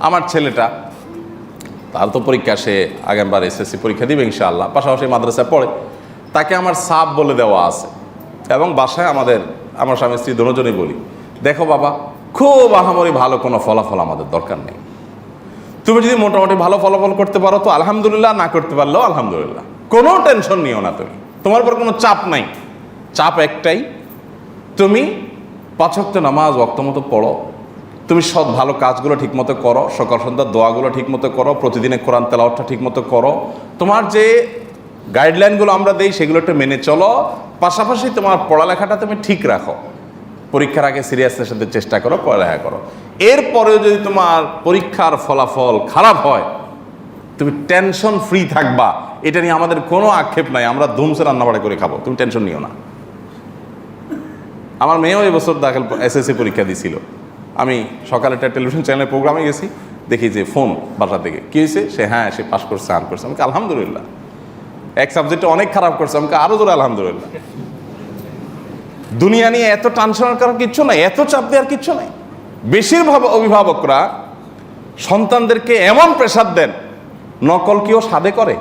আমার ছেলেটা, তার তো পরীক্ষা, সে আগামবার এসএসসি পরীক্ষা দিবে ইনশাআল্লাহ, পাশাপাশি মাদ্রাসায় পড়ে। তাকে আমার সাপ বলে দেওয়া আছে এবং বাসায় আমাদের, আমার স্বামী স্ত্রী দুজনই বলি, দেখো বাবা, খুব আহামরি ভালো কোনো ফলাফল আমাদের দরকার নেই। তুমি যদি মোটামুটি ভালো ফলাফল করতে পারো তো আলহামদুলিল্লাহ, না করতে পারলেও আলহামদুলিল্লাহ। কোনো টেনশন নিও না তুমি। তোমার উপর কোনো চাপ নাই। চাপ একটাই, তুমি পাঁচক্ত নামাজ ওয়াক্ত মতো পড়ো। তুমি সব ভালো কাজগুলো ঠিকমতো করো, সকাল সন্ধ্যার দোয়াগুলো ঠিকমতো করো, প্রতিদিনে কোরআন তেলাওয়াতটা ঠিকমতো করো। তোমার যে গাইডলাইনগুলো আমরা দেই, সেগুলো একটু মেনে চলো। পাশাপাশি তোমার পড়ালেখাটা তুমি ঠিক রাখো। পরীক্ষার আগে সিরিয়াসনেস সাথে চেষ্টা করো, পড়ালেখা করো। এরপরেও যদি তোমার পরীক্ষার ফলাফল খারাপ হয়, তুমি টেনশন ফ্রি থাকবা। এটা নিয়ে আমাদের কোনো আক্ষেপ নাই, আমরা ধুমসে রান্নাবাড়া করে খাব, তুমি টেনশন নিও না। আমার মেয়েও এবছর দাখিল এসএসসি পরীক্ষা দিছিল। আমি সকালে একটা টেলিভিশন চ্যানেলের প্রোগ্রামে গেছি, দেখি যে ফোন বাসা থেকে কী হয়েছে সে হ্যাঁ সে পাস করছে আন করছে। আমাকে আলহামদুলিল্লাহ। এক সাবজেক্টে অনেক খারাপ করছে। আমাকে আরও জোরে আলহামদুলিল্লাহ। দুনিয়া নিয়ে এত টেনশন করার কিচ্ছু নাই, এত চাপ দেওয়ার কিচ্ছু নাই। বেশিরভাগ অভিভাবকরা সন্তানদেরকে এমন প্রেশার দেন, নকল কেউ সাদে করে।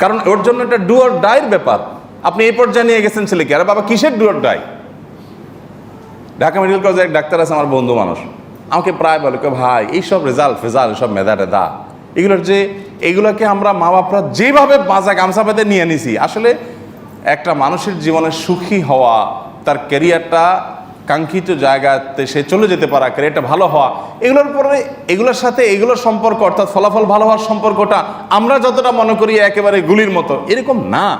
কারণ ওর জন্য একটা ডুয়ার ডায়ের ব্যাপার। আপনি এই পর্যায়ে নিয়ে গেছেন ছেলেকে, আরে বাবা, কিসের ডুয়ার ডাই ঢাকা মেডিকেল কলেজে এক ডাক্তার আছে, আমার বন্ধু মানুষ। আমাকে প্রায় বলে "কয় ভাই, এইসব রেজাল্ট ফেজাল্ট সব মেধা টেদা এগুলোর যে, এগুলোকে আমরা মা বাপরা যেভাবে বাঁচা গামছা পেতে নিয়ে নিছি, আসলে একটা মানুষের জীবনে সুখী হওয়া, তার ক্যারিয়ারটা কাঙ্ক্ষিত জায়গাতে সে চলে যেতে পারা, ক্যারিয়ারটা ভালো হওয়া, এগুলোর পরে, এগুলোর সাথে এগুলোর সম্পর্ক, অর্থাৎ ফলাফল ভালো হওয়ার সম্পর্কটা আমরা যতটা মনে করি একেবারে গুলির মতো, এরকম না।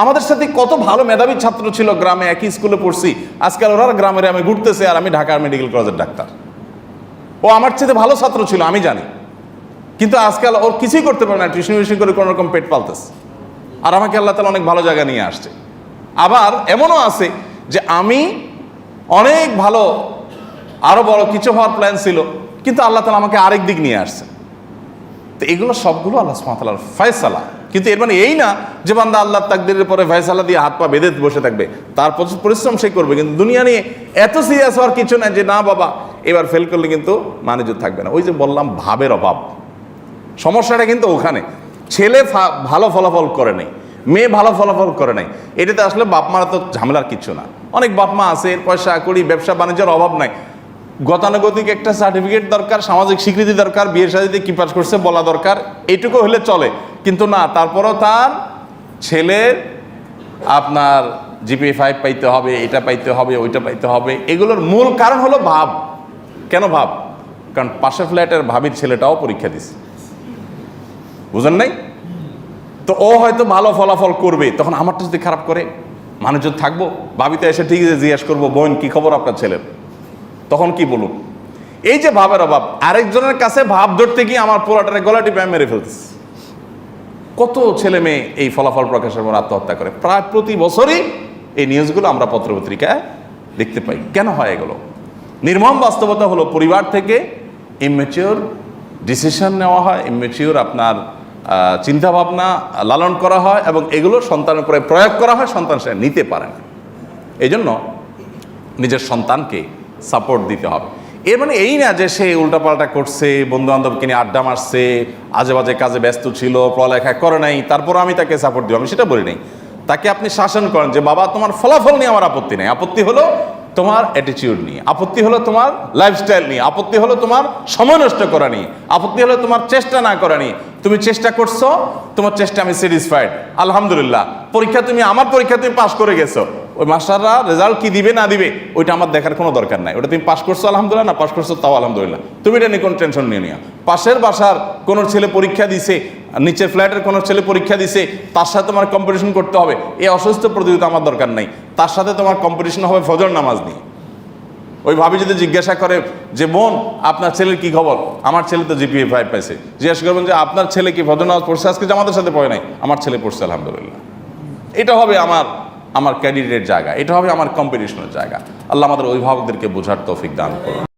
আমাদের সাথে কত ভালো মেধাবী ছাত্র ছিল গ্রামে, একই স্কুলে পড়ছি। আজকাল ওরা গ্রামের আমি ঘুরতেছে আর আমি ঢাকার মেডিকেল কলেজের ডাক্তার। ও আমার চেয়ে ভালো ছাত্র ছিল, আমি জানি। কিন্তু আজকাল ওর কিছুই করতে পারে না, টিউশন টিউশন করে কোনো রকম পেট পালতেছে। আর আমাকে আল্লাহ তালা অনেক ভালো জায়গা নিয়ে আসছে। আবার এমনও আছে যে আমি অনেক ভালো আরও বড় কিছু হওয়ার প্ল্যান ছিল, কিন্তু আল্লাহ তালা আমাকে আরেক দিক নিয়ে আসছে। তো এগুলো সবগুলো আল্লাহ সুমাতালার ফয়সালা। কিন্তু এর মানে এই না যে বান্দা আল্লাহ তাকদিরের পরে ফয়সালা দিয়ে হাত পা বেঁধে বসে থাকবে। তার পর- পরিশ্রম সে করবে, কিন্তু দুনিয়া নিয়ে এত সিরিয়াস হওয়ার কিছু না যে, না বাবা, এবার ফেল করলে কিন্তু মানুষ থাকবে না। ওই যে বললাম, ভাবের অভাব। সমস্যাটা কিন্তু ওখানে। ছেলে ভালো ফলাফল করে নাই, মেয়ে ভালো ফলাফল করে নাই। এটাতে আসলে বাপ মারা তো ঝামেলার কিছু না। অনেক বাপ মা আছে পয়সা করি ব্যবসা, বাণিজ্যের অভাব নাই। গতানুগতিক একটা সার্টিফিকেট দরকার, সামাজিক স্বীকৃতি দরকার বিয়ের সাথে কি পাস করছে বলা দরকার এইটুকু হলে চলে। কিন্তু না, তারপরও তার ছেলের আপনার জিপি ফাইভ পাইতে হবে, এটা পাইতে হবে, ওইটা পাইতে হবে, এগুলোর মূল কারণ হলো ভাব। কেন ভাব? কারণ পাশে ফ্ল্যাটের ভাবির ছেলেটাও পরীক্ষা দিছে। বুঝেন নাই? তো ও হয়তো ভালো ফলাফল করবে, তখন আমারটা যদি খারাপ করে, মানুষজন থাকব, ভাবিতে এসে ঠিক আছে, জিজ্ঞেস করব, বোন, কি খবর আপনার ছেলের তখন কি বলুন এই যে ভাবের অভাব, আরেকজনের কাছে ভাব ধরতে গিয়ে আমার পোলাটারে গলাটি টিপে মেরে ফেলতেছে। কত ছেলে মেয়ে এই ফলাফল প্রকাশের পর আত্মহত্যা করে? প্রায় প্রতি বছরই এই নিউজগুলো আমরা পত্রপত্রিকায় দেখতে পাই। কেন হয় এগুলো? নির্মম বাস্তবতা হলো পরিবার থেকে ইমেচিওর ডিসিশন নেওয়া হয় ইমেচিওর আপনার চিন্তাভাবনা লালন করা হয় এবং এগুলো সন্তানের উপরে প্রয়োগ করা হয়, সন্তান সে নিতে পারে না। এই জন্য নিজের সন্তানকে সাপোর্ট দিতে হবে। এর মানে এই না যে সে উল্টাপাল্টা করছে বন্ধু বান্ধবকে নিয়ে আড্ডা মারছে আজে বাজে কাজে ব্যস্ত ছিল, পড়ালেখা করে নাই তারপর আমি তাকে সাপোর্ট দিব আমি সেটা বলি নাই। তাকে আপনি শাসন করেন যে, বাবা, তোমার ফলাফল নিয়ে আমার আপত্তি নেই। আপত্তি হলো তোমার অ্যাটিটিউড নিয়ে। আপত্তি হলো তোমার লাইফস্টাইল নিয়ে। আপত্তি হলো তোমার সময় নষ্ট করা নিয়ে। আপত্তি হলো তোমার চেষ্টা না করা নিয়ে। তুমি চেষ্টা করছ, তোমার চেষ্টা আমি স্যাটিসফাইড আলহামদুলিল্লাহ। পরীক্ষা তুমি, আমার পরীক্ষা তুমি পাশ করে গেছো। ওই মাস্টাররা রেজাল্ট কি দিবে, না দিবে, ওইটা আমার দেখার কোনো দরকার নাই। ওটা তুমি পাশ করছ, আলহামদুলিল্লাহ, না পাশ করছ, তাও আলহামদুলিল্লাহ। তুমি এটা নিয়ে কোনো টেনশন নিয়ে নিও পাশের বাসার কোনো ছেলে পরীক্ষা দিছে, নিচের ফ্ল্যাটের কোনো ছেলে পরীক্ষা দিছে, তার সাথে তোমার কম্পিটিশন করতে হবে। এই অসুস্থ প্রতিযোগিতা আমার দরকার নাই। তার সাথে তোমার কম্পিটিশন হবে ফজর নামাজ নিয়ে। ওই ভাবি যদি জিজ্ঞাসা করে যে, বোন, আপনার ছেলের কি খবর? আমার ছেলে তো জিপিএ ফাইভ পাইছে। জিজ্ঞাসা করবেন যে, আপনার ছেলে কি ফজর নামাজ পড়ছে? আজকে আমাদের সাথে পড়ে নাই, আমার ছেলে পড়ছে, আলহামদুলিল্লাহ। এটা হবে আমার আমার ক্যারিয়ারের জায়গা। এটা হবে আমার কম্পিটিশনের জায়গা। আল্লাহ আমাদের অভিভাবকদেরকে বোঝার তৌফিক দান করুন।